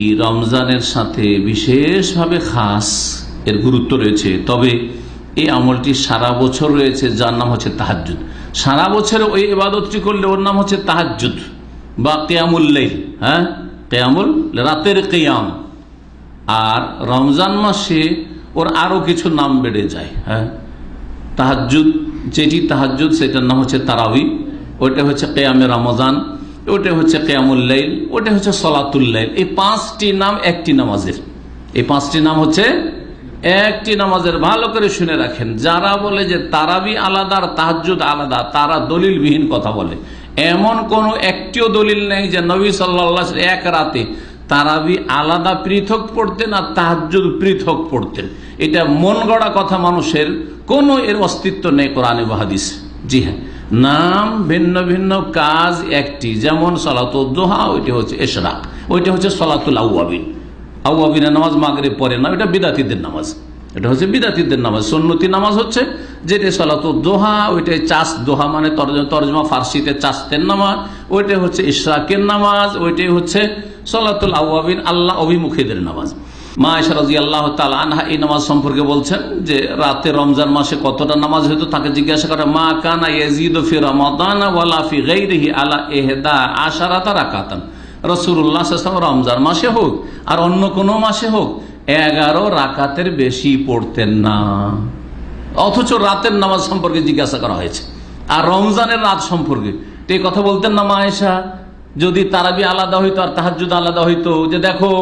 রমজানের সাথে বিশেষভাবে খাস এর গুরুত্ব রয়েছে। তবে এই আমলটি সারা বছর রয়েছে, যার নাম হচ্ছে তাহাজুদ সারা বছর ওই ইবাদতটি করলে ওর নাম হচ্ছে তাহাজুদ বা কেয়ামুল্লাই হ্যাঁ? কেয়ামুল, রাতের কেয়াম। আর রমজান মাসে ওর আরও কিছু নাম বেড়ে যায় হ্যাঁ? তাহাজুদ যেটি তাহাজুদ সেটার নাম হচ্ছে তারাবি। ওইটা হচ্ছে কেয়ামে রমজান। ওটা হচ্ছে কেয়ামুল্লাইল ওটা হচ্ছে সলাতুল্লাইল এই পাঁচটি নাম একটি নামাজের। এই পাঁচটি নাম হচ্ছে একটি নামাজের। ভালো করে শুনে রাখেন, যারা বলে যে তারাবি আলাদা আর তাহাজুদ আলাদা, তারা দলিলবিহীন কথা বলে। এমন কোন একটিও দলিল নেই যে নবী সাল্লা এক রাতে তারাবি আলাদা পৃথক পড়তেন আর তাহাজুদ পৃথক পড়তেন। এটা মন গড়া কথা মানুষের, কোনো এর অস্তিত্ব নেই কোরআনে বাহাদিস জি হ্যাঁ। নাম ভিন্ন ভিন্ন কাজ একটি। যেমন সলাতুদ্দোহা ওইটি হচ্ছে এশরাক ওইটা হচ্ছে সলাতুল আউআবিন আউআবিনের নামাজ মাগরে পরে না, ওইটা বিদাতিদের নামাজ। এটা হচ্ছে বিদাতিদের নামাজ, সন্নতি নামাজ হচ্ছে যেটা সলাতুদ্দোহা ওইটাই চাষ দোহা মানে তর্জমা ফার্সিতে চাষতের নামাজ, ওইটাই হচ্ছে ইশরাকের নামাজ, ওইটাই হচ্ছে সলাতুল আউআবিন আল্লাহ অভিমুখীদের নামাজ। মা ইশারাজি আল্লাহ আনহা এই নামাজ সম্পর্কে বলছেন যে রাতে রমজান মাসে কতটা নামাজ হইতো তাকে জিজ্ঞাসা করে, মা কানা ইয়াজিদ ফি ফি গাইরিহি আলা ইহদা আশারাতা রমজান মাসে হোক আর অন্য কোনো মাসে হোক, এগারো রাকাতের বেশি পড়তেন না। অথচ রাতের নামাজ সম্পর্কে জিজ্ঞাসা করা হয়েছে। আর রমজানের রাত সম্পর্কে, তো কথা বলতেন না মায়েশা? যদি তারাবি আলাদা হইতো আর তাহাজুদ আলাদা হইতো, যে দেখো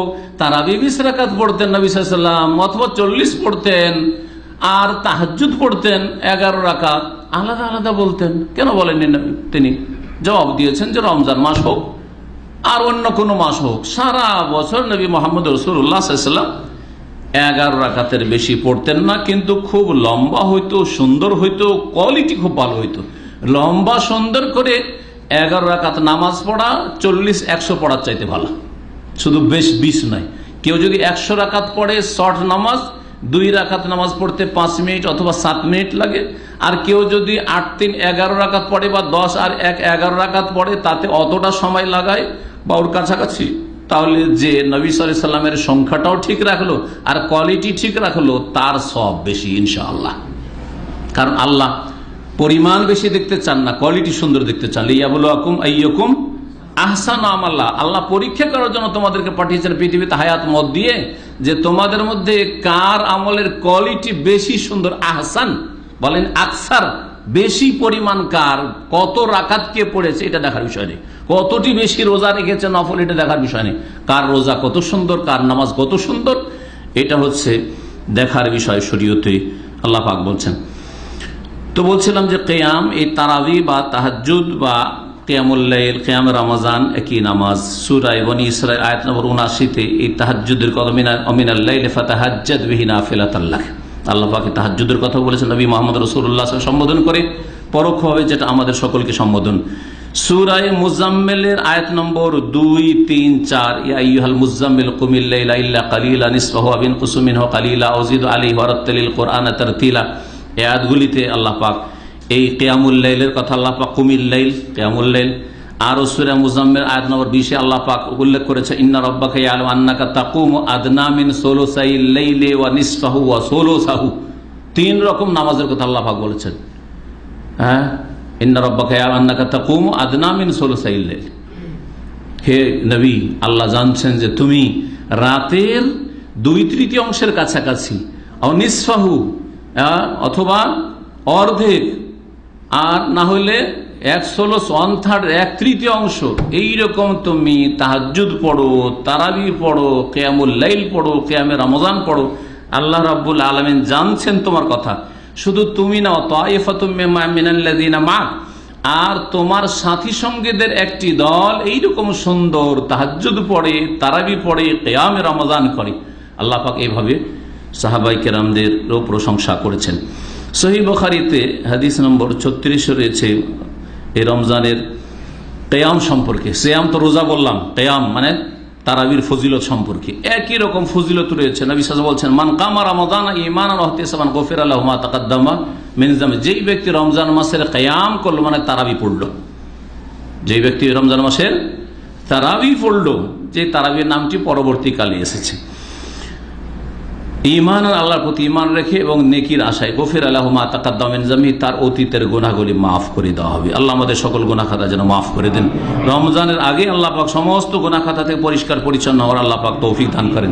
তারাবি বিশ রাকাত পড়তেন নবী সাল্লাম অথবা চল্লিশ পড়তেন, আর তাহাজুদ পড়তেন এগারো রাকাত, আলাদা আলাদা বলতেন। কেন বলেননি তিনি? জবাব দিয়েছেন যে রমজান মাস হোক, আর অন্য কোনো মাস হোক, সারা বছর নবী মোহাম্মদ রসুল্লাহ সাল্লাম এগারো রাকাতের বেশি পড়তেন না, কিন্তু খুব লম্বা হইতো, সুন্দর হইতো কোয়ালিটি খুব ভালো হইতো। লম্বা সুন্দর করে এগারো রাকাত নামাজ পড়া, চল্লিশ একশো পড়ার চাইতে ভালো। শুধু বেশ বিশ নয়। কেউ যদি একশো রাকাত পড়ে শর্ট নামাজ, দুই রাকাত নামাজ পড়তে পাঁচ মিনিট অথবা সাত মিনিট লাগে। আর কেউ যদি আট, তিন, এগারো রাকাত পড়ে বা দশ আর এক, এগারো রাকাত পড়ে, তাতে অতটা সময় লাগায় বা ওর কাছাকাছি। তাহলে যে নবী সাল্লামের সংখ্যাটাও ঠিক রাখল আর কোয়ালিটি ঠিক রাখল, তার সব বেশি, ইনশাআল্লাহ। কারণ আল্লাহ পরিমাণ বেশি দেখতে চান না কোয়ালিটি সুন্দর দেখতে চান। ইয়াবুল আকুম আহসান আমাল্লাহ আল্লাহ পরীক্ষা করার জন্য তোমাদেরকে পাঠিয়েছেন পৃথিবীতে হায়াত মত দিয়ে যে তোমাদের মধ্যে কার আমলের কোয়ালিটি বেশি সুন্দর, আহসান। বলেন আকসার, বেশি পরিমাণ কার, কত রাকাত কে পড়েছে, এটা দেখার বিষয় নেই। কতটি বেশি রোজা রেখেছে নফল, এটা দেখার বিষয় নেই। কার রোজা কত সুন্দর, কার নামাজ কত সুন্দর, এটা হচ্ছে দেখার বিষয় শরীয়তে। আল্লাহ পাক বলছেন তো বলছিলাম যে কেয়াম, এই তারাবি বা তাহাজুদ বা কেয়ামুল্লাইল কেয়াম রমজান, একই নামাজ। সুরাই বনি ইসরাই আয়াত নম্বর উনআশিতে এই তাহাজুদের কথা অমিনাল্লাইল আল্লাহ পাকে তাহাজুদের কথা বলেছেন, নবী মোহাম্মদ রসুল্লাহ সম্বোধন করে, পরোক্ষভাবে যেটা আমাদের সকলকে সম্বোধন। সুরাই মুজাম্মেলের আয়াত নম্বর দুই, তিন, চার ইয়াল মুজাম্মিল কুমিল্লা কালিলা নিসফাহিন কুসুমিন কালিলা ওজিদ আলী হরতলিল কোরআন তরতিলা। এ আয়াতগুলিতে আল্লাহ পাক এই কেয়ামুল্লাইলের কথা আল্লাহ পাক কুমিল্লাইল কেয়ামুল্লাইল আর সুরা মুজাম্মের আয়াত নম্বর বিশে আল্লাহ পাক উল্লেখ করেছে, ইন্না রব্বাকে আলম আন্নাকা তাকুম আদনামিন সোলো সাইলে ওয়া নিসফাহু ওয়া সোলো সাহু তিন রকম নামাজের কথা আল্লাহ পাক বলেছেন। হ্যাঁ? ইন্না রব্বাকে আন্নাকা তাকুম আদনামিন সোলো সাইলে হে নবী, আল্লাহ জানছেন যে তুমি রাতের দুই তৃতীয় অংশের কাছাকাছি নিসফাহু অথবা অর্ধেক। আর না হলে এক ষোলো ওয়ান থার্ড এক তৃতীয় অংশ। এইরকম তুমি তাহাজুদ পড়ো, তারাবি পড়ো, কেয়ামুল লাইল পড়ো, কেয়ামে রমজান পড়ো। আল্লাহ রাব্বুল আলমিন জানছেন তোমার কথা। শুধু তুমি না তাইফাতুমিনা মা। আর তোমার সাথী সঙ্গীদের একটি দল এইরকম সুন্দর তাহাজুদ পড়ে, তারাবি পড়ে, কেয়ামে রমজান করে। আল্লাহ পাক এইভাবে সাহাবাই কেরামদের প্রশংসা করেছেন। সহি বখারিতে হাদিস নম্বর ছত্রিশ রয়েছে, এই রমজানের কেয়াম সম্পর্কে। সেয়াম তো রোজা বললাম কেয়াম মানে তারাবির ফজিলত সম্পর্কে। একই রকম ফজিলত রয়েছে। নবী বলছেন, মান কামা রমজান ইমান রহতেসামান গফির আল্লাহমা তাকাদ্দামা মেনজামে যেই ব্যক্তি রমজান মাসের কেয়াম করল মানে তারাবি পড়ল। যেই ব্যক্তি রমজান মাসের তারাবি পড়ল, যে তারাবির নামটি পরবর্তীকালে এসেছে। ইমান আল্লাহর প্রতি ইমান রেখে এবং নেকির আশায়। গফির আল্লাহমা তাকাদ্দামেন জামি তার অতীতের গোনাগুলি মাফ করে দেওয়া হবে। আল্লাহ আমাদের সকল গোনা খাতা যেন মাফ করে দেন। রমজানের আগে আল্লাহ পাক সমস্ত গোনা খাতা থেকে পরিষ্কার পরিচ্ছন্ন হওয়ার আল্লাহ পাক তৌফিক দান করেন।